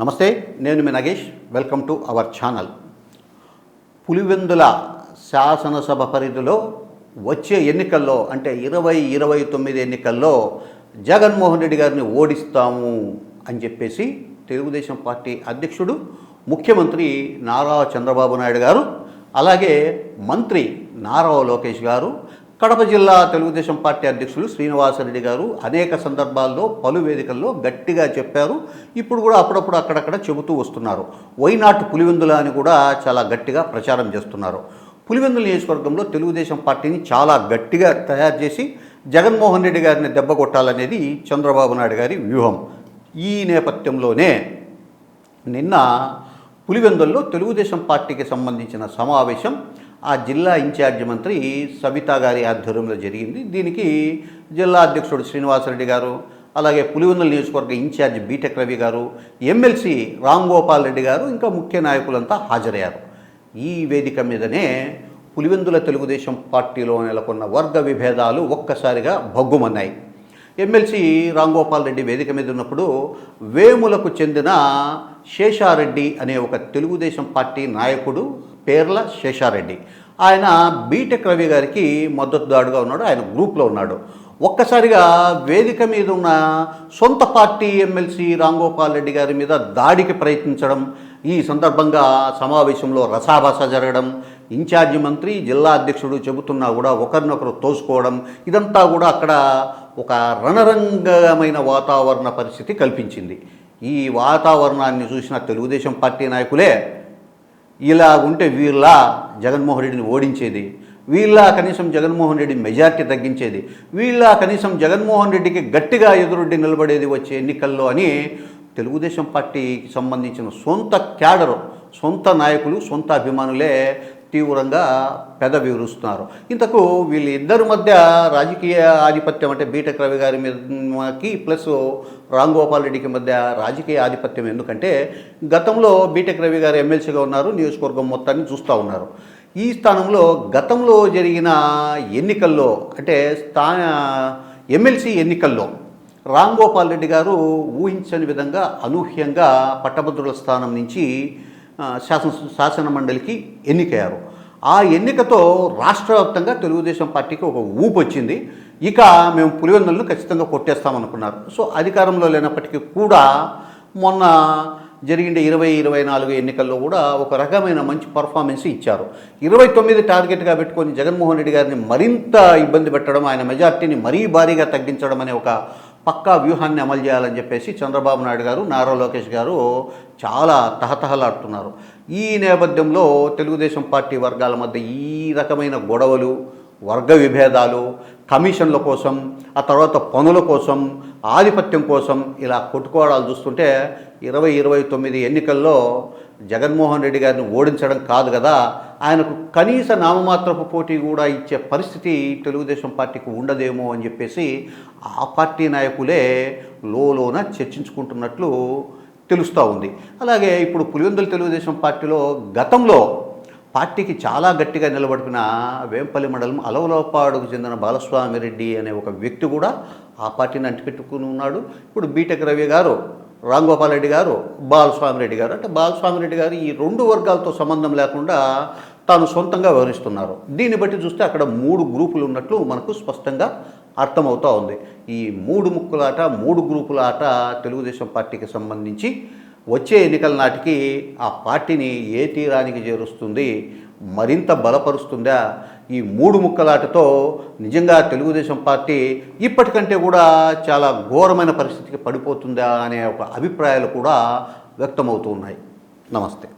నమస్తే నేను మీ Nagesh. Welcome to our channel Pulivendula శాసనసభ పరిధిలో వచ్చే ఎన్నికల్లో అంటే ఇరవై ఇరవై తొమ్మిది ఎన్నికల్లో జగన్మోహన్ రెడ్డి గారిని ఓడిస్తాము అని చెప్పేసి తెలుగుదేశం పార్టీ అధ్యక్షుడు ముఖ్యమంత్రి నారా చంద్రబాబు నాయుడు గారు అలాగే మంత్రి నారా లోకేష్ గారు కడప జిల్లా తెలుగుదేశం పార్టీ అధ్యక్షులు శ్రీనివాసరెడ్డి గారు అనేక సందర్భాల్లో పలు వేదికల్లో గట్టిగా చెప్పారు. ఇప్పుడు కూడా అప్పుడప్పుడు అక్కడక్కడ చెబుతూ వస్తున్నారు. వైనాట్ పులివెందుల అని కూడా చాలా గట్టిగా ప్రచారం చేస్తున్నారు. పులివెందుల నియోజకవర్గంలో తెలుగుదేశం పార్టీని చాలా గట్టిగా తయారు చేసి జగన్మోహన్ రెడ్డి గారిని దెబ్బ కొట్టాలనేది చంద్రబాబు నాయుడు గారి వ్యూహం. ఈ నేపథ్యంలోనే నిన్న పులివెందుల్లో తెలుగుదేశం పార్టీకి సంబంధించిన సమావేశం ఆ జిల్లా ఇన్ఛార్జ్ మంత్రి సబితా గారి ఆధ్వర్యంలో జరిగింది. దీనికి జిల్లా అధ్యక్షుడు శ్రీనివాసరెడ్డి గారు అలాగే పులివెందుల నియోజకవర్గ ఇన్ఛార్జ్ బీటెక్ రవి గారు ఎమ్మెల్సీ రామ్ గోపాల్ రెడ్డి గారు ఇంకా ముఖ్య నాయకులంతా హాజరయ్యారు. ఈ వేదిక మీదనే పులివెందుల తెలుగుదేశం పార్టీలో నెలకొన్న వర్గ విభేదాలు ఒక్కసారిగా భగ్గుమన్నాయి. ఎమ్మెల్సీ రాంగోపాల్ రెడ్డి వేదిక మీద ఉన్నప్పుడు వేములకు చెందిన శేషారెడ్డి అనే ఒక తెలుగుదేశం పార్టీ నాయకుడు పేర్ల శేషారెడ్డి. ఆయన బీటెక్ రవి గారికి మద్దతుదారుడుగా ఉన్నాడు ఆయన గ్రూప్లో ఉన్నాడు. ఒక్కసారిగా వేదిక మీద ఉన్న సొంత పార్టీ ఎమ్మెల్సీ రాంగోపాల్ రెడ్డి గారి మీద దాడికి ప్రయత్నించడం ఈ సందర్భంగా సమావేశంలో రసాభాస జరగడం ఇన్ఛార్జి మంత్రి జిల్లా అధ్యక్షుడు చెబుతున్నా కూడా ఒకరినొకరు తోసుకోవడం ఇదంతా కూడా అక్కడ ఒక రణరంగమైన వాతావరణ పరిస్థితి కల్పించింది. ఈ వాతావరణాన్ని చూసిన తెలుగుదేశం పార్టీ నాయకులే ఇలా ఉంటే వీళ్ళ జగన్మోహన్ రెడ్డిని ఓడించేది. వీళ్ళ కనీసం జగన్మోహన్ రెడ్డి మెజార్టీ తగ్గించేది. వీళ్ళ కనీసం జగన్మోహన్ రెడ్డికి గట్టిగా ఎదురొడ్డి నిలబడేది వచ్చే ఎన్నికల్లో అని తెలుగుదేశం పార్టీకి సంబంధించిన సొంత క్యాడరు సొంత నాయకులు సొంత అభిమానులే తీవ్రంగా పెద వివరిస్తున్నారు ఇంతకు వీళ్ళిద్దరి మధ్య రాజకీయ ఆధిపత్యం అంటే బీటెక్ రవి గారి మీదకి ప్లస్ రామ్ గోపాల్ రెడ్డికి మధ్య రాజకీయ ఆధిపత్యం ఎందుకంటే గతంలో బీటెక్ రవి గారు ఎమ్మెల్సీగా ఉన్నారు నియోజకవర్గం మొత్తాన్ని చూస్తూ ఉన్నారు. ఈ స్థానంలో గతంలో జరిగిన ఎన్నికల్లో అంటే స్థా ఎమ్మెల్సీ ఎన్నికల్లో రామ్ గోపాల్ రెడ్డి గారు ఊహించని విధంగా అనూహ్యంగా పట్టభద్రుల స్థానం నుంచి శాసన శాసన మండలికి ఎన్నికయ్యారు. ఆ ఎన్నికతో రాష్ట్ర వ్యాప్తంగా తెలుగుదేశం పార్టీకి ఒక ఊపు వచ్చింది. ఇక మేము పులివెందులను ఖచ్చితంగా కొట్టేస్తామనుకున్నారు. సో అధికారంలో లేనప్పటికీ కూడా మొన్న జరిగిన ఇరవై ఇరవై నాలుగు ఎన్నికల్లో కూడా ఒక రకమైన మంచి పర్ఫార్మెన్స్ ఇచ్చారు. ఇరవై తొమ్మిది టార్గెట్గా పెట్టుకొని జగన్మోహన్ రెడ్డి గారిని మరింత ఇబ్బంది పెట్టడం ఆయన మెజార్టీని మరీ భారీగా తగ్గించడం అనే ఒక పక్కా వ్యూహాన్ని అమలు చేయాలని చెప్పేసి చంద్రబాబు నాయుడు గారు నారా లోకేష్ గారు చాలా తహతహలాడుతున్నారు. ఈ నేపథ్యంలో తెలుగుదేశం పార్టీ వర్గాల మధ్య ఈ రకమైన గొడవలు వర్గ విభేదాలు కమిషన్ల కోసం ఆ తర్వాత పనుల కోసం ఆధిపత్యం కోసం ఇలా కొట్టుకోవడాలు చూస్తుంటే ఇరవై ఇరవై తొమ్మిది ఎన్నికల్లో జగన్మోహన్ రెడ్డి గారిని ఓడించడం కాదు కదా ఆయనకు కనీస నామమాత్రపు పోటీ కూడా ఇచ్చే పరిస్థితి తెలుగుదేశం పార్టీకి ఉండదేమో అని చెప్పేసి ఆ పార్టీ నాయకులే లోలోన చర్చించుకుంటున్నట్లు తెలుస్తూ ఉంది. అలాగే ఇప్పుడు పులివెందుల తెలుగుదేశం పార్టీలో గతంలో పార్టీకి చాలా గట్టిగా నిలబడిన వేంపల్లి మండలం అలవలపాడుకు చెందిన బాలస్వామిరెడ్డి అనే ఒక వ్యక్తి కూడా ఆ పార్టీని అంటిపెట్టుకుని ఉన్నాడు. ఇప్పుడు బీటెక్ రవి గారు రామ్గోపాల్ రెడ్డి గారు బాలస్వామిరెడ్డి గారు. అంటే బాలస్వామిరెడ్డి గారు ఈ రెండు వర్గాలతో సంబంధం లేకుండా తాను సొంతంగా వివరిస్తున్నారు దీన్ని బట్టి చూస్తే అక్కడ మూడు గ్రూపులు ఉన్నట్లు మనకు స్పష్టంగా అర్థమవుతూ ఉంది. ఈ మూడు ముక్కుల ఆట మూడు గ్రూపుల ఆట తెలుగుదేశం పార్టీకి సంబంధించి వచ్చే ఎన్నికల నాటికి ఆ పార్టీని ఏ తీరానికి చేరుస్తుంది మరింత బలపరుస్తుందా? ఈ మూడు ముక్కలాటతో నిజంగా తెలుగుదేశం పార్టీ ఇప్పటికంటే కూడా చాలా ఘోరమైన పరిస్థితికి పడిపోతుందా అనే ఒక అభిప్రాయాలు కూడా వ్యక్తమవుతూ ఉన్నాయి. నమస్తే.